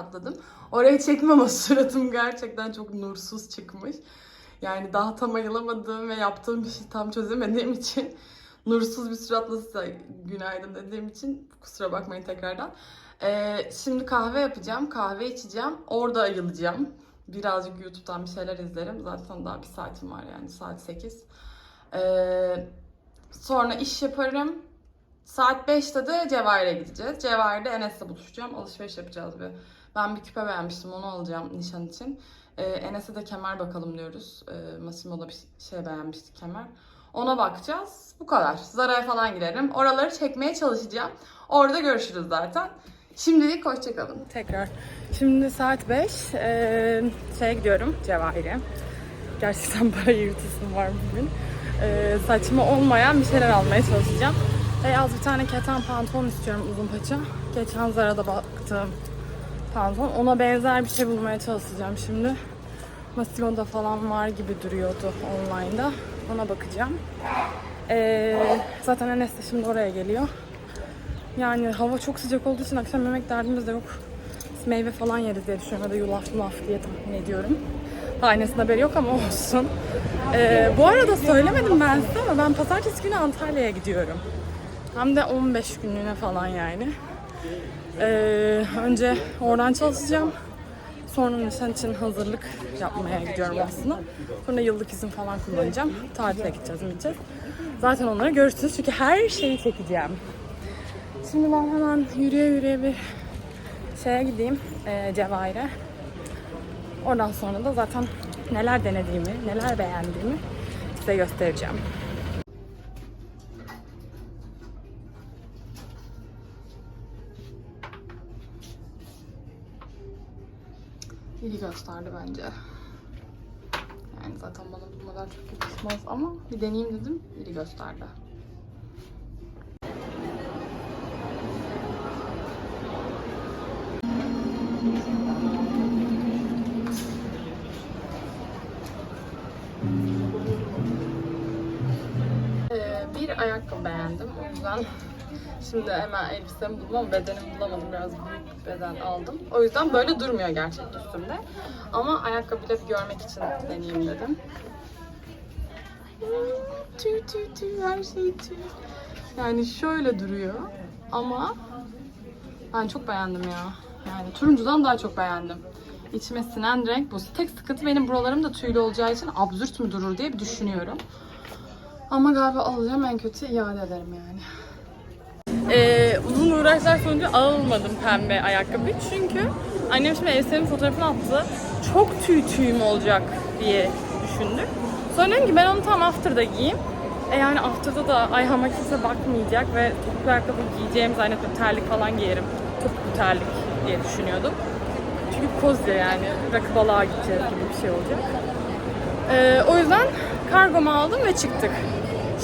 katladım. Oraya çekmem ama suratım gerçekten çok nursuz çıkmış. Yani daha tam ayılamadığım ve yaptığım bir şey tam çözemediğim için nursuz bir suratla size günaydın dediğim için kusura bakmayın tekrardan. Ee, şimdi kahve yapacağım. Kahve içeceğim. Orada ayılacağım. Birazcık YouTube'dan bir şeyler izlerim. Zaten daha bir saatim var yani. Saat 8. Ee, sonra iş yaparım. Saat 5'te de Cevahir'e gideceğiz. Cevahir'de Enes'le buluşacağım. Alışveriş yapacağız bir. Ben bir küpe beğenmiştim. Onu alacağım nişan için. Ee, Enes'e de kemer bakalım diyoruz. Ee, Massimo'da bir şey beğenmişti kemer. Ona bakacağız. Bu kadar. Zara'ya falan girerim. Oraları çekmeye çalışacağım. Orada görüşürüz zaten. Şimdilik hoşçakalın. Tekrar. Şimdi saat 5. Ee, şeye gidiyorum Cevahir'e. Gerçekten para yırtısım var bugün. Ee, saçma olmayan bir şeyler almaya çalışacağım. Beyaz bir tane keten pantolon istiyorum uzun paça. Geçen Zara'da baktığım pantolon. Ona benzer bir şey bulmaya çalışacağım şimdi. Massimo'da falan var gibi duruyordu online'da. Ona bakacağım. Ee, zaten Enes de şimdi oraya geliyor. Yani hava çok sıcak olduğu için akşam yemek derdimiz de yok. Biz meyve falan yeriz diye düşünüyorum ya da yulaf yulaf diye tahmin ediyorum. Enes'in haberi yok ama olsun. Ee, bu arada söylemedim ben size ama ben pazartesi günü Antalya'ya gidiyorum. Hem de 15 günlüğüne falan yani. Ee, önce oradan çalışacağım. Sonra nişan için hazırlık yapmaya gidiyorum aslında. Sonra yıllık izin falan kullanacağım. Tatile gideceğiz, gideceğiz. Zaten onları görürsünüz çünkü her şeyi çekeceğim. Şimdi ben hemen yürüye yürüye bir şeye gideyim, e, Cevahir'e. Oradan sonra da zaten neler denediğimi, neler beğendiğimi size göstereceğim. İyi gösterdi bence. Yani zaten bana bu model çok yakışmaz ama bir deneyeyim dedim. İyi gösterdi. Ee, bir ayakkabı beğendim. O yüzden şimdi hemen elbisemi buldum ama bedenimi bulamadım. Biraz büyük bir beden aldım. O yüzden böyle durmuyor gerçekten üstümde. Ama ayakkabıyla bir görmek için deneyeyim dedim. Tüy tüy tüy her şey tüy. Yani şöyle duruyor ama ben çok beğendim ya. Yani turuncudan daha çok beğendim. İçime sinen renk bu. Tek sıkıntı benim buralarım da tüylü olacağı için absürt mü durur diye bir düşünüyorum. Ama galiba alacağım en kötü iade ederim yani. Ee, uzun uğraşlar sonucu almadım pembe ayakkabı çünkü annem şimdi elbisemin fotoğrafını attı. Çok tüy tüyüm olacak diye düşündük. Sonra dedim ki ben onu tam after'da giyeyim. E yani after'da da ayağıma kimse bakmayacak ve topuklu ayakkabı giyeceğim zannettim. Terlik falan giyerim. Topuklu terlik diye düşünüyordum. Çünkü kozya yani. Rakı balığa gideceğiz gibi bir şey olacak. Ee, o yüzden kargomu aldım ve çıktık.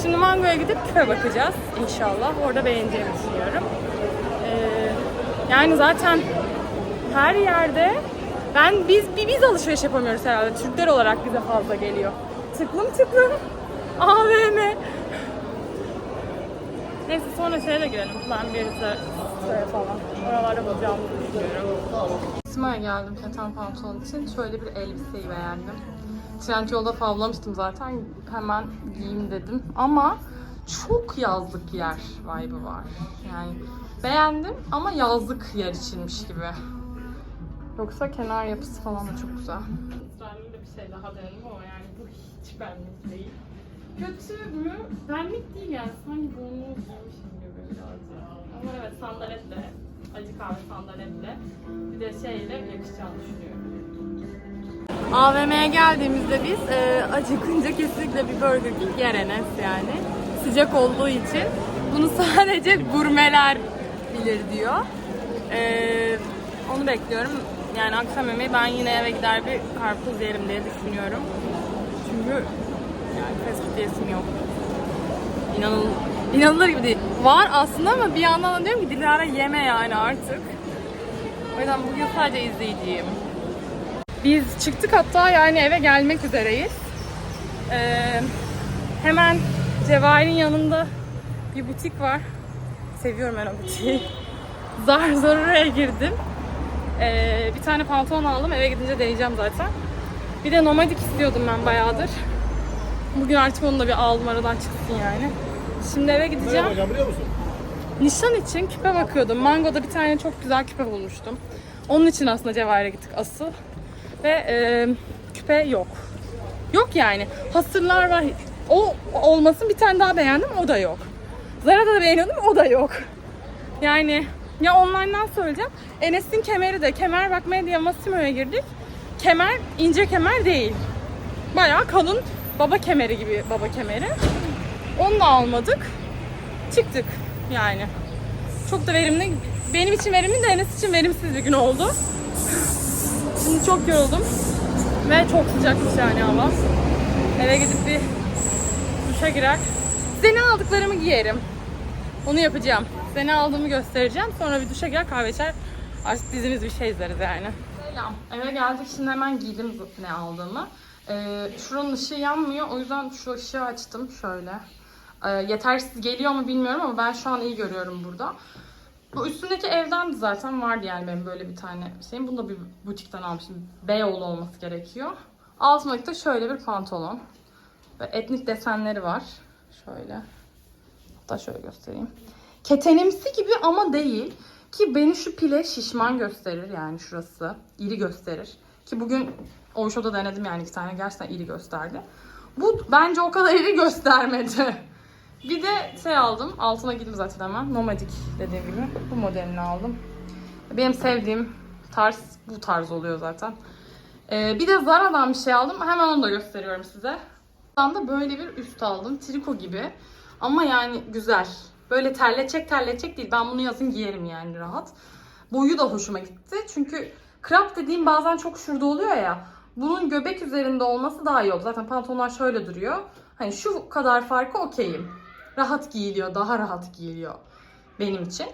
Şimdi Mango'ya gidip küpe bakacağız inşallah. Orada beğeneceğimi düşünüyorum. Ee, yani zaten her yerde ben biz biz alışveriş yapamıyoruz herhalde. Türkler olarak bize fazla geliyor. Tıklım tıklım AVM. Neyse sonra şeye de girelim. Ben bir sıraya falan. Oralarda bulacağımızı düşünüyorum. İsmail'e geldim keten pantolon için. Şöyle bir elbiseyi beğendim. Trendyol'da favlamıştım zaten. Hemen giyeyim dedim. Ama çok yazlık yer vibe'ı var. Yani beğendim ama yazlık yer içinmiş gibi. Yoksa kenar yapısı falan da çok güzel. İsrail'de bir şey daha denedim ama yani bu hiç benlik değil. Kötü mü? Benlik değil yani. Sanki bunu giymişim gibi birazcık. Ama evet sandaletle, acı kahve sandaletle bir de şeyle yakışacağını düşünüyorum. AVM'ye geldiğimizde biz e, acıkınca kesinlikle bir Burger King yer yani. Sıcak olduğu için. Bunu sadece gurmeler bilir diyor. E, onu bekliyorum. Yani akşam yemeği ben yine eve gider bir karpuz yerim diye düşünüyorum. Çünkü yani fast food yesim yok. İnanıl inanılır gibi değil. Var aslında ama bir yandan da diyorum ki Dilara yeme yani artık. O yüzden bugün sadece izleyiciyim. Biz çıktık hatta yani eve gelmek üzereyiz. Ee, hemen Cevahir'in yanında bir butik var. Seviyorum ben o butiği. Zar zor oraya girdim. Ee, bir tane pantolon aldım. Eve gidince deneyeceğim zaten. Bir de nomadik istiyordum ben bayağıdır. Bugün artık onu da bir aldım aradan çıksın yani. Şimdi eve gideceğim. hocam biliyor musun? Nişan için küpe bakıyordum. Mango'da bir tane çok güzel küpe bulmuştum. Onun için aslında Cevahir'e gittik asıl. Ve e, küpe yok. Yok yani. Hasırlar var. O olmasın bir tane daha beğendim o da yok. Zara'da da beğeniyordum o da yok. Yani ya online'dan söyleyeceğim. Enes'in kemeri de kemer bakmaya diye Massimo'ya girdik. Kemer ince kemer değil. Bayağı kalın baba kemeri gibi baba kemeri. Onu da almadık. Çıktık yani. Çok da verimli. Benim için verimli de Enes için verimsiz bir gün oldu. Şimdi çok yoruldum. Ve çok sıcakmış yani hava. Eve gidip bir duşa girer. Seni aldıklarımı giyerim. Onu yapacağım. Seni aldığımı göstereceğim. Sonra bir duşa girer kahve içer. Artık dizimiz bir şey izleriz yani. Selam. Eve geldik. Şimdi hemen giydim ne aldığımı. Ee, şuranın ışığı yanmıyor. O yüzden şu ışığı açtım şöyle. Ee, yetersiz geliyor mu bilmiyorum ama ben şu an iyi görüyorum burada. Bu üstündeki evden de zaten vardı yani benim böyle bir tane şeyim. Bunu da bir butikten almışım. Beyoğlu olması gerekiyor. Altındaki de şöyle bir pantolon. Ve etnik desenleri var. Şöyle. Hatta şöyle göstereyim. Ketenimsi gibi ama değil. Ki beni şu pile şişman gösterir yani şurası. iri gösterir. Ki bugün o show'da denedim yani iki tane gerçekten iri gösterdi. Bu bence o kadar iri göstermedi. Bir de şey aldım. Altına gittim zaten hemen. Nomadic dediğim gibi. Bu modelini aldım. Benim sevdiğim tarz bu tarz oluyor zaten. Ee, bir de Zara'dan bir şey aldım. Hemen onu da gösteriyorum size. Zara'dan da böyle bir üst aldım. Triko gibi. Ama yani güzel. Böyle terletecek terletecek değil. Ben bunu yazın giyerim yani rahat. Boyu da hoşuma gitti. Çünkü krap dediğim bazen çok şurada oluyor ya. Bunun göbek üzerinde olması daha iyi oldu. Zaten pantolonlar şöyle duruyor. Hani şu kadar farkı okeyim. Rahat giyiliyor, daha rahat giyiliyor benim için.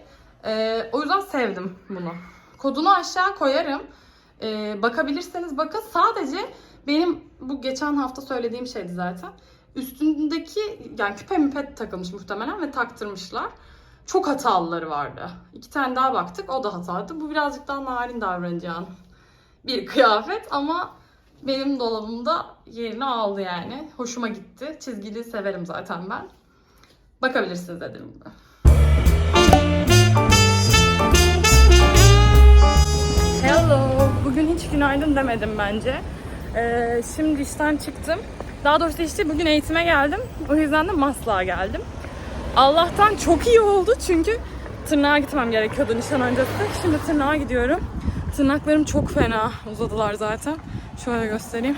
Ee, o yüzden sevdim bunu. Kodunu aşağı koyarım. Ee, bakabilirseniz bakın. Sadece benim bu geçen hafta söylediğim şeydi zaten. Üstündeki yani küpe müpet takılmış muhtemelen ve taktırmışlar. Çok hatalıları vardı. İki tane daha baktık. O da hatalıydı. Bu birazcık daha narin davranacağın bir kıyafet ama benim dolabımda yerini aldı yani. Hoşuma gitti. Çizgili severim zaten ben. Bakabilirsiniz dediğim. Hello. Bugün hiç günaydın demedim bence. Ee, şimdi işten çıktım. Daha doğrusu işte bugün eğitime geldim. O yüzden de Maslak'a geldim. Allah'tan çok iyi oldu çünkü tırnağa gitmem gerekiyordu nişan öncesi. Şimdi tırnağa gidiyorum. Tırnaklarım çok fena uzadılar zaten. Şöyle göstereyim.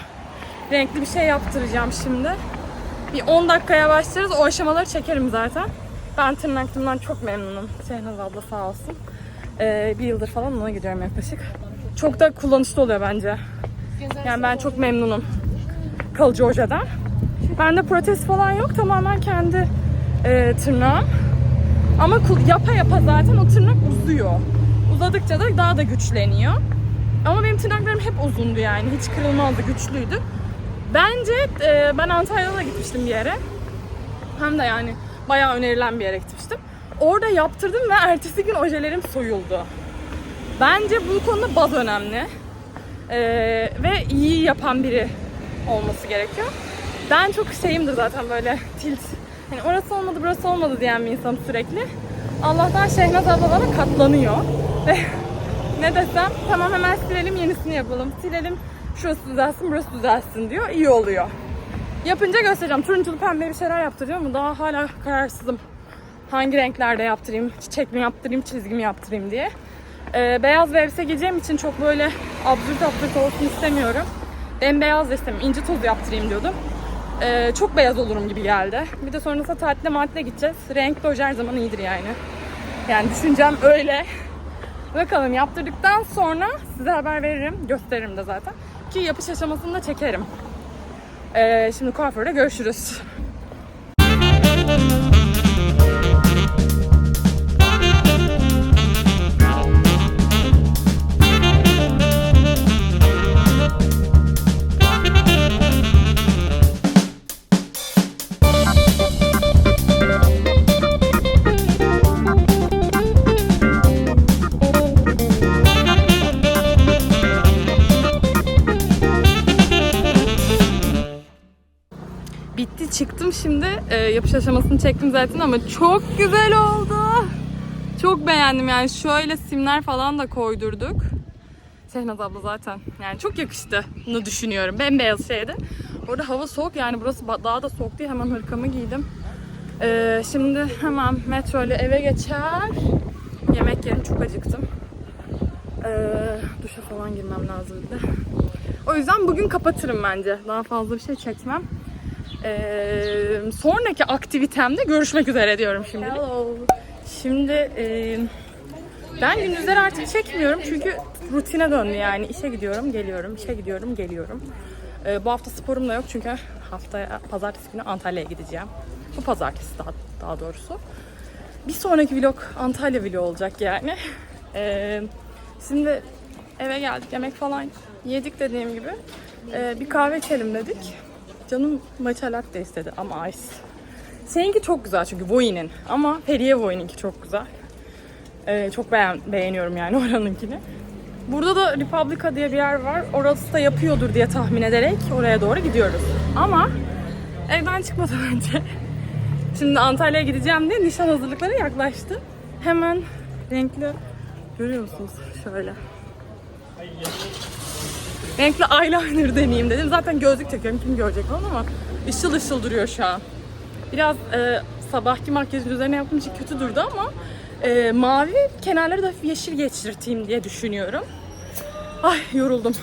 Renkli bir şey yaptıracağım şimdi. Bir 10 dakikaya başlarız. O aşamaları çekerim zaten. Ben tırnaklarımdan çok memnunum. Şehnaz abla sağ olsun. Ee, bir yıldır falan ona gidiyorum yaklaşık. Çok da kullanışlı oluyor bence. Yani ben çok memnunum kalıcı hocadan. Bende protez falan yok. Tamamen kendi e, tırnağım. Ama yapa yapa zaten o tırnak uzuyor. Uzadıkça da daha da güçleniyor. Ama benim tırnaklarım hep uzundu yani. Hiç kırılmazdı, güçlüydü. Bence e, ben Antalya'da da gitmiştim bir yere. Hem de yani bayağı önerilen bir yere gitmiştim. Orada yaptırdım ve ertesi gün ojelerim soyuldu. Bence bu konuda baz önemli. E, ve iyi yapan biri olması gerekiyor. Ben çok şeyimdir zaten böyle tilt. Hani orası olmadı burası olmadı diyen bir insanım sürekli. Allah'tan Şehnaz abla bana katlanıyor. Ne desem tamam hemen silelim yenisini yapalım. Silelim şurası düzelsin burası düzelsin diyor. İyi oluyor. Yapınca göstereceğim. Turunculu pembe bir şeyler yaptıracağım ama daha hala kararsızım. Hangi renklerde yaptırayım, çiçek mi yaptırayım, çizgi mi yaptırayım diye. Ee, beyaz bir elbise giyeceğim için çok böyle absürt absürt olsun istemiyorum. Ben beyaz da istemiyorum. İnci tozu yaptırayım diyordum. Ee, çok beyaz olurum gibi geldi. Bir de sonrasında tatile matile gideceğiz. Renkli hoca her zaman iyidir yani. Yani düşüncem öyle. Bakalım yaptırdıktan sonra size haber veririm. Gösteririm de zaten. Yapış aşamasını da çekerim. Ee, şimdi kuaförde görüşürüz. Yapış aşamasını çektim zaten ama çok güzel oldu. Çok beğendim yani şöyle simler falan da koydurduk. Sehnaz abla zaten yani çok yakıştı bunu düşünüyorum. Bembeyaz şeydi. Orada hava soğuk yani burası daha da soğuk değil. Hemen hırkamı giydim. Ee, şimdi hemen metro ile eve geçer. Yemek yerim çok acıktım. Ee, duşa falan girmem lazım bir de. O yüzden bugün kapatırım bence. Daha fazla bir şey çekmem. Ee, sonraki aktivitemde görüşmek üzere diyorum şimdi. Hello. Şimdi e, ben gündüzleri artık çekmiyorum çünkü rutine döndü yani. İşe gidiyorum, geliyorum, işe gidiyorum, geliyorum. Ee, bu hafta sporum da yok çünkü haftaya pazartesi günü Antalya'ya gideceğim. Bu pazartesi daha, daha doğrusu. Bir sonraki vlog Antalya vlogu olacak yani. Ee, şimdi eve geldik, yemek falan yedik dediğim gibi. Ee, bir kahve içelim dedik. Canım matcha latte istedi ama ice. Seninki çok güzel çünkü Voi'nin ama Feriye Voi'ninki çok güzel. Ee, çok beğen beğeniyorum yani oranınkini. Burada da Republica diye bir yer var. Orası da yapıyordur diye tahmin ederek oraya doğru gidiyoruz. Ama evden çıkmadan önce şimdi Antalya'ya gideceğim diye nişan hazırlıkları yaklaştı. Hemen renkli görüyor musunuz? Şöyle. Renkli eyeliner deneyeyim dedim. Zaten gözlük takıyorum kim görecek onu ama ışıl ışıl duruyor şu an. Biraz e, sabahki makyajın üzerine yaptığım için kötü durdu ama e, mavi kenarları da yeşil geçirteyim diye düşünüyorum. Ay yoruldum.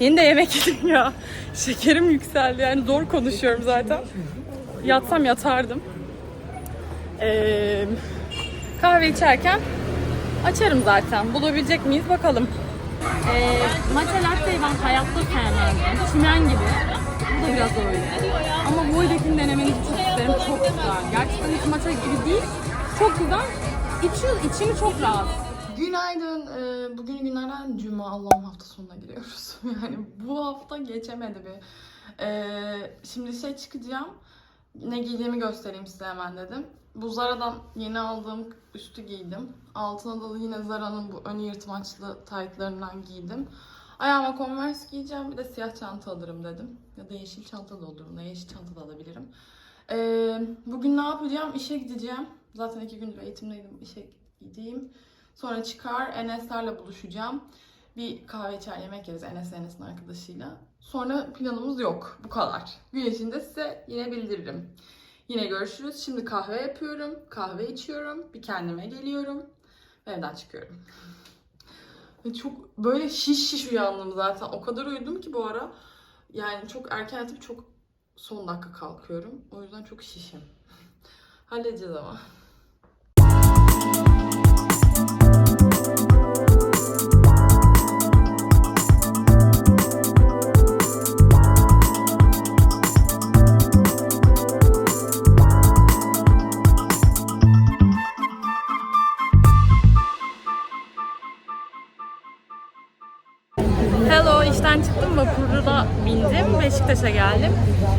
Yeni de yemek yedim ya. Şekerim yükseldi yani zor konuşuyorum zaten. Yatsam yatardım. Ee, kahve içerken açarım zaten. Bulabilecek miyiz bakalım. Ee, matcha latte'yi ben hayatta sevmem. Çimen gibi. Bu da biraz öyle. Ama Voidek'in denemenizi çok isterim. Çok güzel. Gerçekten hiç matcha gibi değil. Çok güzel. İçi, içimi çok rahat. Günaydın. Ee, bugün günlerden cuma. Allah'ım hafta sonuna giriyoruz. Yani bu hafta geçemedi bir. Ee, şimdi şey çıkacağım. Ne giydiğimi göstereyim size hemen dedim. Bu Zara'dan yeni aldığım üstü giydim. Altına da yine Zara'nın bu ön yırtmaçlı taytlarından giydim. Ayağıma Converse giyeceğim. Bir de siyah çanta alırım dedim. Ya da yeşil çanta da olur. Ne yeşil çanta da alabilirim. Ee, bugün ne yapacağım? İşe gideceğim. Zaten iki gündür eğitimdeydim. İşe gideyim. Sonra çıkar Enes'lerle buluşacağım. Bir kahve içer yemek yeriz Enes Enes'in arkadaşıyla. Sonra planımız yok. Bu kadar. Gün içinde size yine bildiririm. Yine görüşürüz. Şimdi kahve yapıyorum. Kahve içiyorum. Bir kendime geliyorum. Ve evden çıkıyorum. Çok böyle şiş şiş uyandım zaten. O kadar uyudum ki bu ara. Yani çok erken yatıp çok son dakika kalkıyorum. O yüzden çok şişim. Halledeceğiz ama. Beşiktaş'a geldim.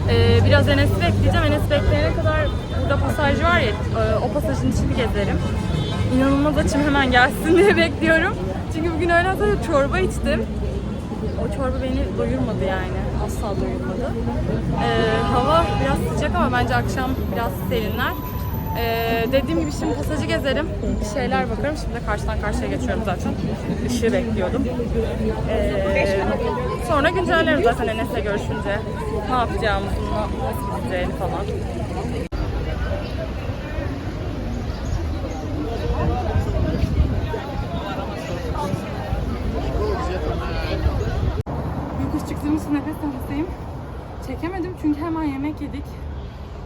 Ee, biraz Enes'i bekleyeceğim. Enes bekleyene kadar burada pasaj var ya, e, o pasajın içini gezerim. İnanılmaz açım hemen gelsin diye bekliyorum. Çünkü bugün öğlen sonra çorba içtim. O çorba beni doyurmadı yani. Asla doyurmadı. Ee, hava biraz sıcak ama bence akşam biraz serinler. Ee, dediğim gibi şimdi pasajı gezerim. Bir şeyler bakarım. Şimdi de karşıdan karşıya geçiyorum zaten. Işığı bekliyordum. Ee, sonra güncellerim zaten Enes'le görüşünce. Ne yapacağımızı, nasıl gideceğini falan. Yokuş çıktığımız nefes nefeseyim. Çekemedim çünkü hemen yemek yedik.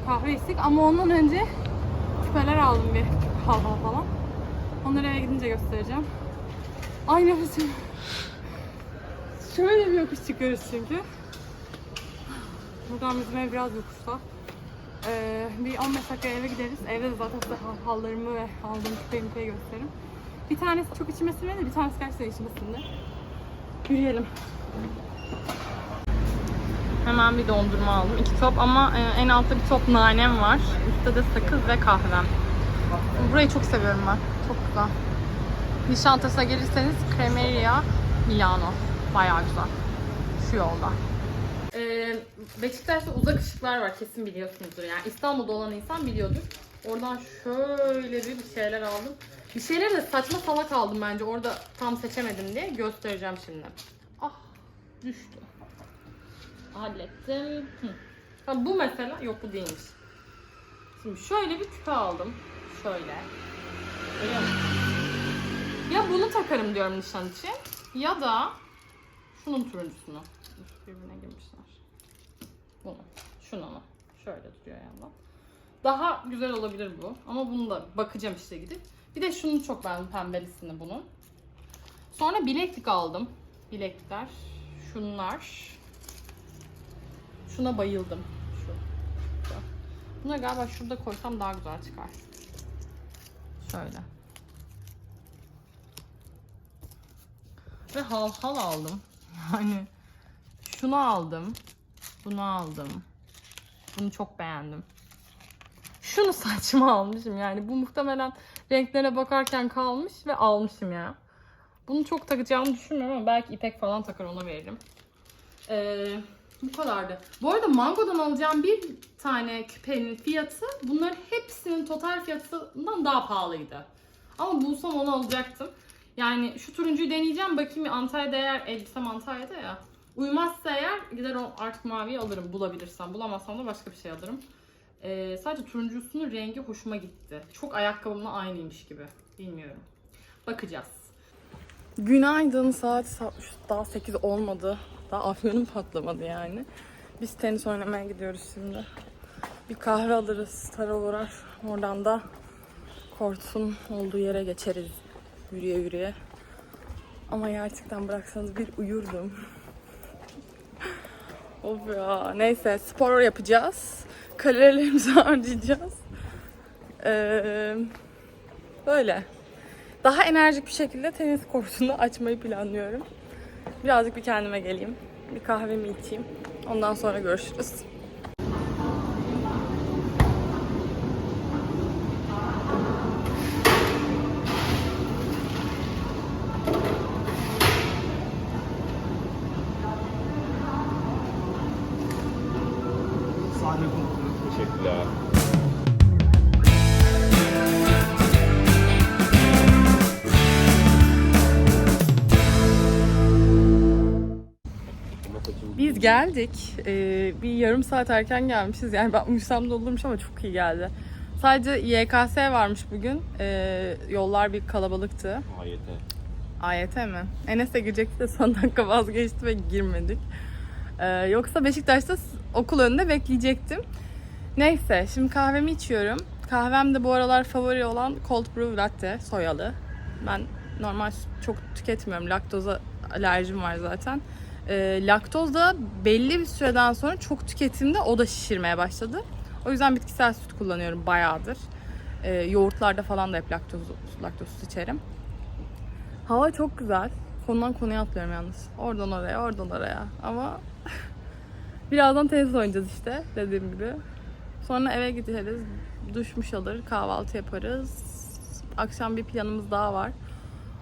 Kahve içtik ama ondan önce aldım bir halva falan. Onları eve gidince göstereceğim. Ay nefesim. Şöyle bir yokuş çıkıyoruz çünkü. Buradan bizim ev biraz yokuşta. Ee, bir 15 dakika eve gideriz. Evde de zaten size hal- hallarımı ve aldığım küpeyi müpeyi gösteririm. Bir tanesi çok içime sinmedi, bir tanesi gerçekten içime sindi. Yürüyelim. Hemen bir dondurma aldım. iki top ama e, en altta bir top nanem var. Üstte de sakız ve kahvem. Burayı çok seviyorum ben. Çok güzel. Nişantaşı'na gelirseniz Cremeria Milano. Bayağı güzel. Şu yolda. Ee, Beşiktaş'ta uzak ışıklar var kesin biliyorsunuzdur. Yani İstanbul'da olan insan biliyordur. Oradan şöyle bir bir şeyler aldım. Bir şeyler de saçma salak aldım bence. Orada tam seçemedim diye göstereceğim şimdi. Ah düştü. Hallettim. Hı. Ha, bu mesela yok bu değilmiş. Şimdi şöyle bir küpe aldım. Şöyle. Ya bunu takarım diyorum nişan için. Ya da şunun turuncusunu. Birbirine girmişler. Bunu. Şunu. Şöyle duruyor yandan. Daha güzel olabilir bu. Ama bunu da bakacağım işte gidip. Bir de şunu çok beğendim pembelisini bunun. Sonra bileklik aldım. Bileklikler. Şunlar. Şuna bayıldım. Şu. Bunları galiba şurada koysam daha güzel çıkar. Şöyle. Ve hal hal aldım. Yani şunu aldım. Bunu aldım. Bunu çok beğendim. Şunu saçma almışım yani. Bu muhtemelen renklere bakarken kalmış ve almışım ya. Bunu çok takacağımı düşünmüyorum ama belki ipek falan takar ona veririm. Ee, bu kadardı. Bu arada Mango'dan alacağım bir tane küpenin fiyatı bunların hepsinin total fiyatından daha pahalıydı. Ama bulsam onu alacaktım. Yani şu turuncuyu deneyeceğim. Bakayım Antalya'da eğer elbisem Antalya'da ya. Uymazsa eğer gider o artık maviyi alırım bulabilirsem. Bulamazsam da başka bir şey alırım. Ee, sadece turuncusunun rengi hoşuma gitti. Çok ayakkabımla aynıymış gibi. Bilmiyorum. Bakacağız. Günaydın. Saat daha 8 olmadı. Daha afyonum patlamadı yani. Biz tenis oynamaya gidiyoruz şimdi. Bir kahve alırız. Tara uğrar. Oradan da kortun olduğu yere geçeriz. Yürüye yürüye. Ama gerçekten bıraksanız bir uyurdum. of ya. Neyse spor yapacağız. Kalorilerimizi harcayacağız. Ee, böyle. Daha enerjik bir şekilde tenis kortunu açmayı planlıyorum. Birazcık bir kendime geleyim. Bir kahvemi içeyim. Ondan sonra görüşürüz. Biz geldik. Ee, bir yarım saat erken gelmişiz. Yani ben uyusam da olurmuş ama çok iyi geldi. Sadece YKS varmış bugün. Ee, yollar bir kalabalıktı. AYT. AYT mi? Enes de girecekti de son dakika vazgeçti ve girmedik. Ee, yoksa Beşiktaş'ta okul önünde bekleyecektim. Neyse şimdi kahvemi içiyorum. Kahvem de bu aralar favori olan cold brew latte soyalı. Ben normal çok tüketmiyorum. Laktoza alerjim var zaten. Ee, laktoz da belli bir süreden sonra çok tüketimde o da şişirmeye başladı. O yüzden bitkisel süt kullanıyorum bayağıdır. Ee, yoğurtlarda falan da hep laktoz, laktozsuz içerim. Hava çok güzel. Konudan konuya atlıyorum yalnız. Oradan oraya, oradan oraya. Ama birazdan tenis oynayacağız işte dediğim gibi. Sonra eve gideriz. Duşmuş alır, kahvaltı yaparız. Akşam bir planımız daha var.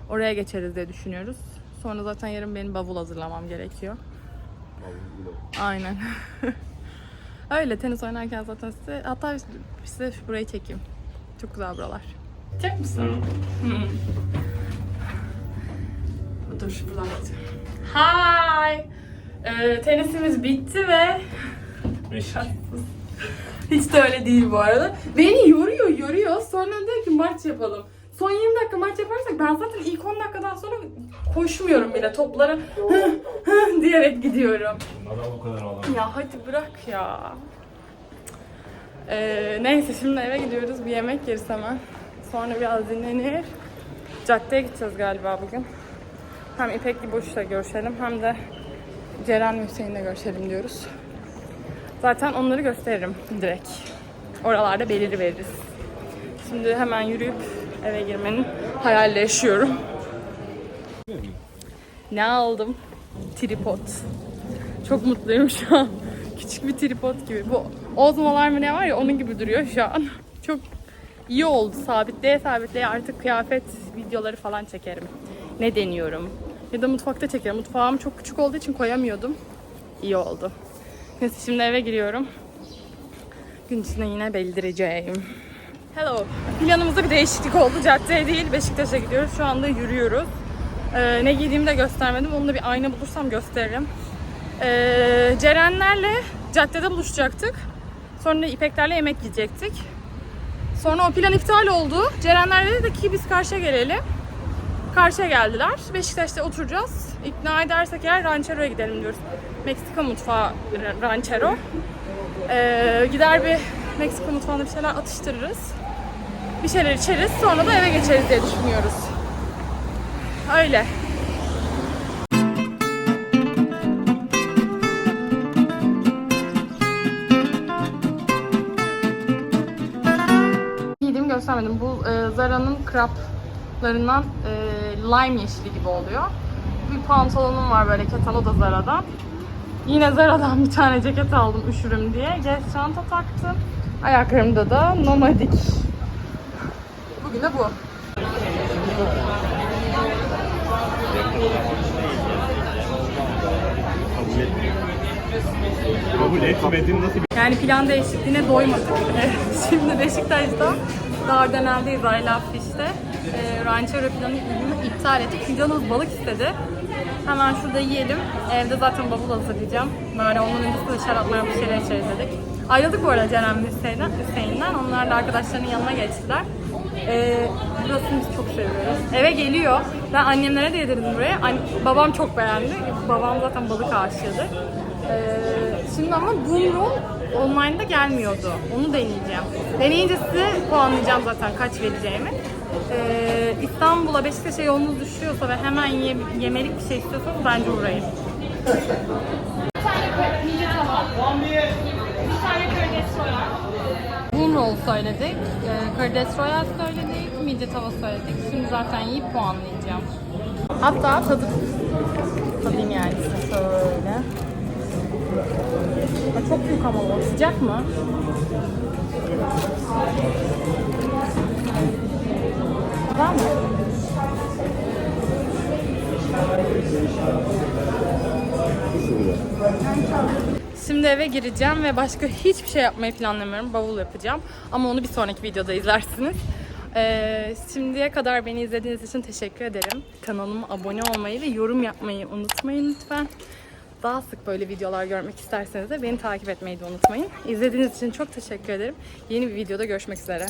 Oraya geçeriz diye düşünüyoruz. Sonra zaten yarın benim bavul hazırlamam gerekiyor. Aynen. Öyle tenis oynarken zaten size hatta size şu burayı çekeyim. Çok güzel buralar. Çek misin? Dur buradan gideceğim. Hi! Ee, tenisimiz bitti ve hiç de öyle değil bu arada. Beni yoruyor, yoruyor. Sonra diyor ki maç yapalım. Son 20 dakika maç yaparsak ben zaten ilk 10 dakikadan sonra koşmuyorum bile. Toplara hı hı diyerek gidiyorum. Bunlara bu kadar ağlam. Ya hadi bırak ya. Ee, neyse şimdi eve gidiyoruz. Bir yemek yeriz hemen. Sonra biraz dinlenir. Caddeye gideceğiz galiba bugün. Hem İpek'le Boş'la görüşelim hem de Ceren Hüseyin'le görüşelim diyoruz. Zaten onları gösteririm direkt. Oralarda belirli veririz. Şimdi hemen yürüyüp eve girmenin hayaliyle yaşıyorum. Ne aldım? Tripod. Çok mutluyum şu an. Küçük bir tripod gibi. Bu Ozmolar mı ne var ya onun gibi duruyor şu an. Çok iyi oldu. Sabitleye sabitleye artık kıyafet videoları falan çekerim. Ne deniyorum. Ya da mutfakta çekerim. Mutfağım çok küçük olduğu için koyamıyordum. İyi oldu. Neyse şimdi eve giriyorum. Gün içinde yine bildireceğim. Hello. Planımızda bir değişiklik oldu. Caddeye değil Beşiktaş'a gidiyoruz. Şu anda yürüyoruz. Ee, ne giydiğimi de göstermedim. Onu da bir ayna bulursam gösteririm. Ee, Cerenlerle caddede buluşacaktık. Sonra İpeklerle yemek yiyecektik. Sonra o plan iptal oldu. Cerenler dedi ki biz karşıya gelelim. Karşıya geldiler. Beşiktaş'ta oturacağız. İkna edersek eğer Ranchero'ya gidelim diyoruz. Meksika mutfağı Ranchero. Ee, gider bir Meksika mutfağında bir şeyler atıştırırız. Bir şeyler içeriz. Sonra da eve geçeriz diye düşünüyoruz. Öyle. Giydiğimi göstermedim. Bu e, Zara'nın kraplarından e, lime yeşili gibi oluyor. Bir pantolonum var böyle keten o da Zara'dan. Yine Zara'dan bir tane ceket aldım üşürüm diye. Guess çanta taktım. Ayaklarımda da nomadik. Bugün de bu. Kabul etmedin nasıl bir Yani plan değişikliğine doymadık. Şimdi Beşiktaş'ta Dardanel'deyiz Ayla Fish'te. E, Ranchero planını iptal ettik. Fidanız balık istedi. Hemen şurada yiyelim. Evde zaten bavul hazırlayacağım. Böyle onun öncesinde şaraplar bir şeyler içeriz dedik. Ayrıldık bu arada Ceren Hüseyin'den. Hüseyin'den. Onlar da arkadaşlarının yanına geçtiler. Ee, burasını biz çok seviyoruz. Eve geliyor. Ben annemlere de yedirdim buraya. An- babam çok beğendi. Babam zaten balık aşığıdır. Ee, şimdi ama Roll online'da gelmiyordu. Onu deneyeceğim. Deneyince size puanlayacağım zaten kaç vereceğimi. Ee, İstanbul'a Beşiktaş'a yolunuz düşüyorsa ve hemen ye- yemelik bir şey istiyorsanız bence uğrayın. Boom roll söyledik, e, karides royal söyledik, midye tava söyledik. Şimdi zaten yiyip puanlayacağım. Hatta tadı tadayım yani size şöyle. Aa, çok büyük ama o. Sıcak mı? Güzel mi? Şimdi eve gireceğim ve başka hiçbir şey yapmayı planlamıyorum. Bavul yapacağım. Ama onu bir sonraki videoda izlersiniz. Ee, şimdiye kadar beni izlediğiniz için teşekkür ederim. Kanalıma abone olmayı ve yorum yapmayı unutmayın lütfen. Daha sık böyle videolar görmek isterseniz de beni takip etmeyi de unutmayın. İzlediğiniz için çok teşekkür ederim. Yeni bir videoda görüşmek üzere.